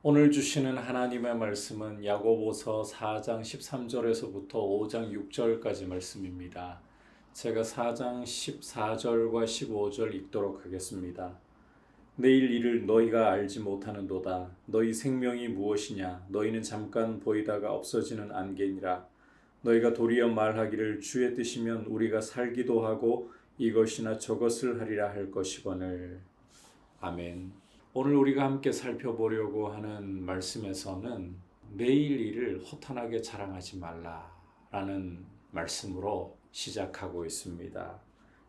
오늘 주시는 하나님의 말씀은 야고보서 4장 13절에서부터 5장 6절까지 말씀입니다. 제가 4장 14절과 15절 읽도록 하겠습니다. 내일 일을 너희가 알지 못하는도다. 너희 생명이 무엇이냐? 너희는 잠깐 보이다가 없어지는 안개니라. 너희가 도리어 말하기를 주의 뜻이면 우리가 살기도 하고 이것이나 저것을 하리라 할 것이거늘. 아멘. 오늘 우리가 함께 살펴보려고 하는 말씀에서는 내일 일을 허탄하게 자랑하지 말라라는 말씀으로 시작하고 있습니다.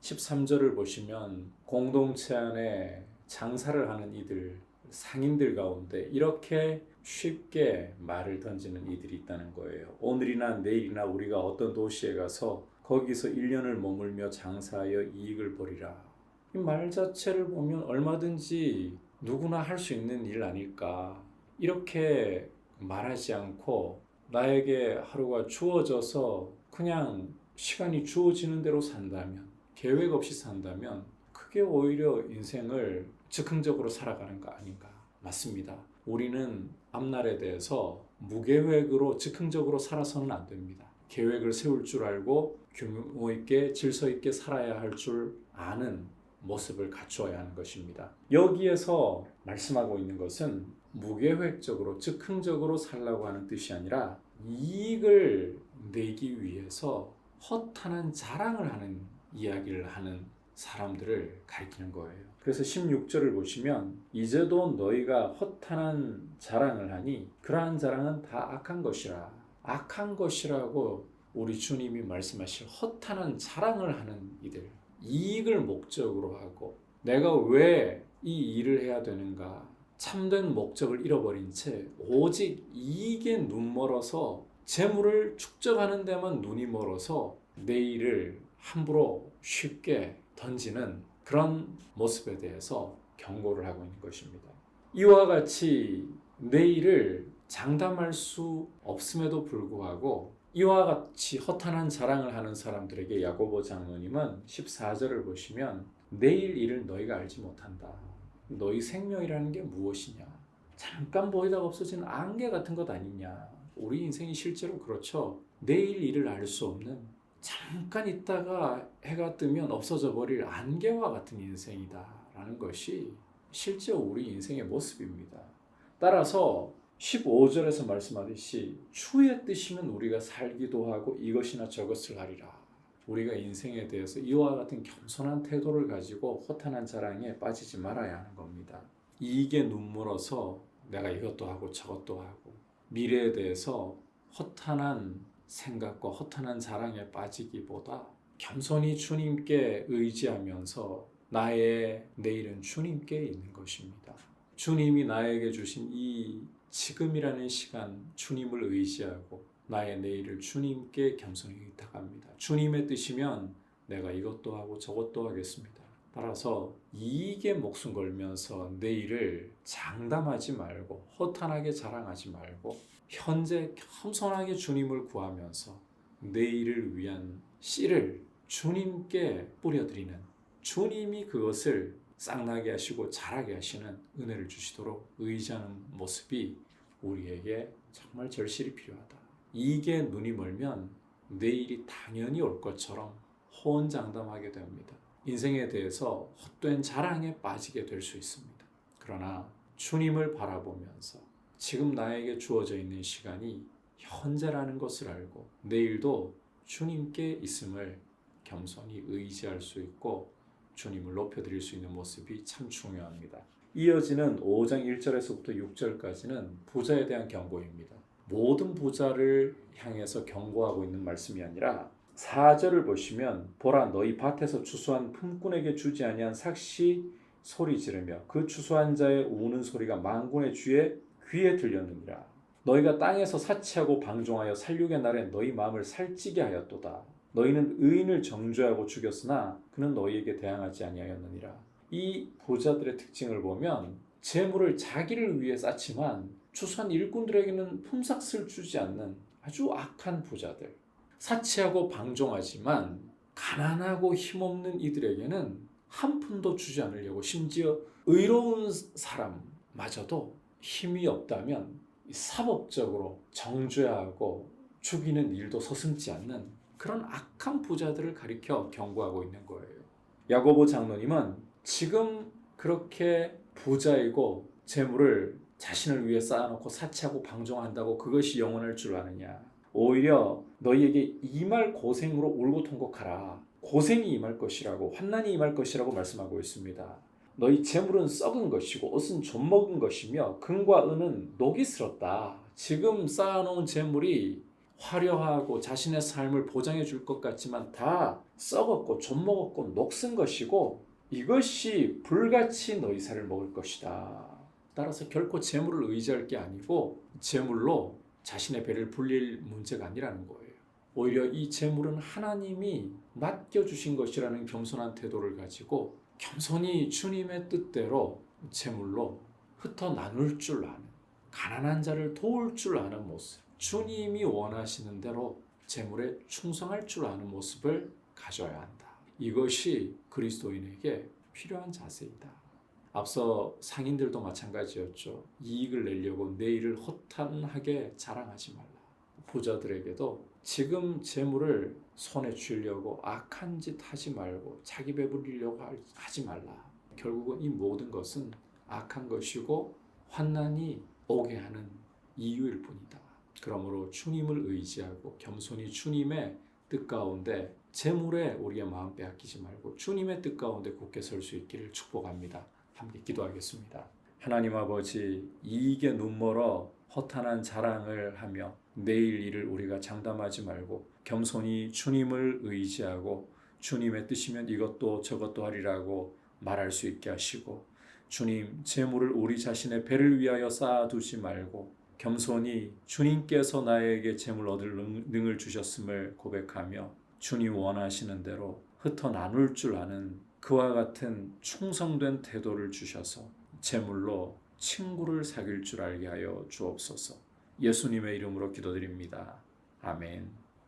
13절을 보시면 공동체 안에 장사를 하는 이들, 상인들 가운데 이렇게 쉽게 말을 던지는 이들이 있다는 거예요. 오늘이나 내일이나 우리가 어떤 도시에 가서 거기서 1년을 머물며 장사하여 이익을 벌이라. 이 말 자체를 보면 얼마든지 누구나 할 수 있는 일 아닐까. 이렇게 말하지 않고 나에게 하루가 주어져서 그냥 시간이 주어지는 대로 산다면, 계획 없이 산다면, 그게 오히려 인생을 즉흥적으로 살아가는 거 아닌가. 맞습니다. 우리는 앞날에 대해서 무계획으로 즉흥적으로 살아서는 안 됩니다. 계획을 세울 줄 알고 규모 있게 질서 있게 살아야 할 줄 아는 모습을 갖추어야 하는 것입니다. 여기에서 말씀하고 있는 것은 무계획적으로 즉흥적으로 살라고 하는 뜻이 아니라 이익을 내기 위해서 허탄한 자랑을 하는 이야기를 하는 사람들을 가리키는 거예요. 그래서 16절을 보시면 이제도 너희가 허탄한 자랑을 하니 그러한 자랑은 다 악한 것이라. 악한 것이라고 우리 주님이 말씀하실 허탄한 자랑을 하는 이들. 이익을 목적으로 하고 내가 왜 이 일을 해야 되는가 참된 목적을 잃어버린 채 오직 이익에 눈 멀어서 재물을 축적하는 데만 눈이 멀어서 내 일을 함부로 쉽게 던지는 그런 모습에 대해서 경고를 하고 있는 것입니다. 이와 같이 내 일을 장담할 수 없음에도 불구하고 이와 같이 허탄한 자랑을 하는 사람들에게 야고보 장로님은 14절을 보시면 내일 일을 너희가 알지 못한다. 너희 생명이라는 게 무엇이냐? 잠깐 보이다가 없어지는 안개 같은 것 아니냐? 우리 인생이 실제로 그렇죠. 내일 일을 알 수 없는 잠깐 있다가 해가 뜨면 없어져 버릴 안개와 같은 인생이다라는 것이 실제 우리 인생의 모습입니다. 따라서 15절에서 말씀하듯이 주의 뜻이면 우리가 살기도 하고 이것이나 저것을 하리라. 우리가 인생에 대해서 이와 같은 겸손한 태도를 가지고 허탄한 자랑에 빠지지 말아야 하는 겁니다. 이익에 눈물어서 내가 이것도 하고 저것도 하고 미래에 대해서 허탄한 생각과 허탄한 자랑에 빠지기보다 겸손히 주님께 의지하면서 나의 내일은 주님께 있는 것입니다. 주님이 나에게 주신 이 지금이라는 시간 주님을 의지하고 나의 내일을 주님께 겸손히 의탁합니다. 주님의 뜻이면 내가 이것도 하고 저것도 하겠습니다. 따라서 이익에 목숨 걸면서 내일을 장담하지 말고 허탄하게 자랑하지 말고 현재 겸손하게 주님을 구하면서 내일을 위한 씨를 주님께 뿌려드리는 주님이 그것을 쌍나게 하시고 자라게 하시는 은혜를 주시도록 의지하는 모습이 우리에게 정말 절실히 필요하다. 이게 눈이 멀면 내일이 당연히 올 것처럼 호언장담하게 됩니다. 인생에 대해서 헛된 자랑에 빠지게 될 수 있습니다. 그러나 주님을 바라보면서 지금 나에게 주어져 있는 시간이 현재라는 것을 알고 내일도 주님께 있음을 겸손히 의지할 수 있고 주님을 높여드릴 수 있는 모습이 참 중요합니다. 이어지는 5장 1절에서부터 6절까지는 부자에 대한 경고입니다. 모든 부자를 향해서 경고하고 있는 말씀이 아니라 4절을 보시면 보라 너희 밭에서 추수한 품꾼에게 주지 아니한 삭시 소리 지르며 그 추수한 자의 우는 소리가 만군의 주의 귀에 들렸느니라 너희가 땅에서 사치하고 방종하여 살육의 날에 너희 마음을 살찌게 하였도다 너희는 의인을 정죄하고 죽였으나 그는 너희에게 대항하지 아니하였느니라 이 부자들의 특징을 보면 재물을 자기를 위해 쌓지만 추수한 일꾼들에게는 품삯을 주지 않는 아주 악한 부자들. 사치하고 방종하지만 가난하고 힘없는 이들에게는 한 푼도 주지 않으려고 심지어 의로운 사람마저도 힘이 없다면 사법적으로 정죄하고 죽이는 일도 서슴지 않는 그런 악한 부자들을 가리켜 경고하고 있는 거예요. 야고보 장로님은 지금 그렇게 부자이고 재물을 자신을 위해 쌓아놓고 사치하고 방종한다고 그것이 영원할 줄 아느냐. 오히려 너희에게 임할 고생으로 울고 통곡하라. 고생이 임할 것이라고 환난이 임할 것이라고 말씀하고 있습니다. 너희 재물은 썩은 것이고 옷은 좀 먹은 것이며 금과 은은 녹이 슬었다. 지금 쌓아놓은 재물이 화려하고 자신의 삶을 보장해 줄 것 같지만 다 썩었고 좀 먹었고 녹슨 것이고 이것이 불같이 너희 살을 먹을 것이다. 따라서 결코 재물을 의지할 게 아니고 재물로 자신의 배를 불릴 문제가 아니라는 거예요. 오히려 이 재물은 하나님이 맡겨주신 것이라는 겸손한 태도를 가지고 겸손히 주님의 뜻대로 재물로 흩어 나눌 줄 아는 가난한 자를 도울 줄 아는 모습 주님이 원하시는 대로 재물에 충성할 줄 아는 모습을 가져야 한다. 이것이 그리스도인에게 필요한 자세이다. 앞서 상인들도 마찬가지였죠. 이익을 내려고 내 일을 허탄하게 자랑하지 말라. 부자들에게도 지금 재물을 손에 쥐려고 악한 짓 하지 말고 자기 배부리려고 할- 하지 말라. 결국은 이 모든 것은 악한 것이고 환난이 오게 하는 이유일 뿐이다. 그러므로 주님을 의지하고 겸손히 주님의 뜻 가운데 재물에 우리의 마음 빼앗기지 말고 주님의 뜻 가운데 굳게 설 수 있기를 축복합니다. 함께 기도하겠습니다. 하나님 아버지 이익에 눈멀어 허탄한 자랑을 하며 내일 일을 우리가 장담하지 말고 겸손히 주님을 의지하고 주님의 뜻이면 이것도 저것도 하리라고 말할 수 있게 하시고 주님 재물을 우리 자신의 배를 위하여 쌓아두지 말고 겸손히 주님께서 나에게 재물 얻을 능- 능을 주셨음을 고백하며 주님 원하시는 대로 흩어 나눌 줄 아는 그와 같은 충성된 태도를 주셔서 재물로 친구를 사귈 줄 알게 하여 주옵소서. 예수님의 이름으로 기도드립니다. 아멘.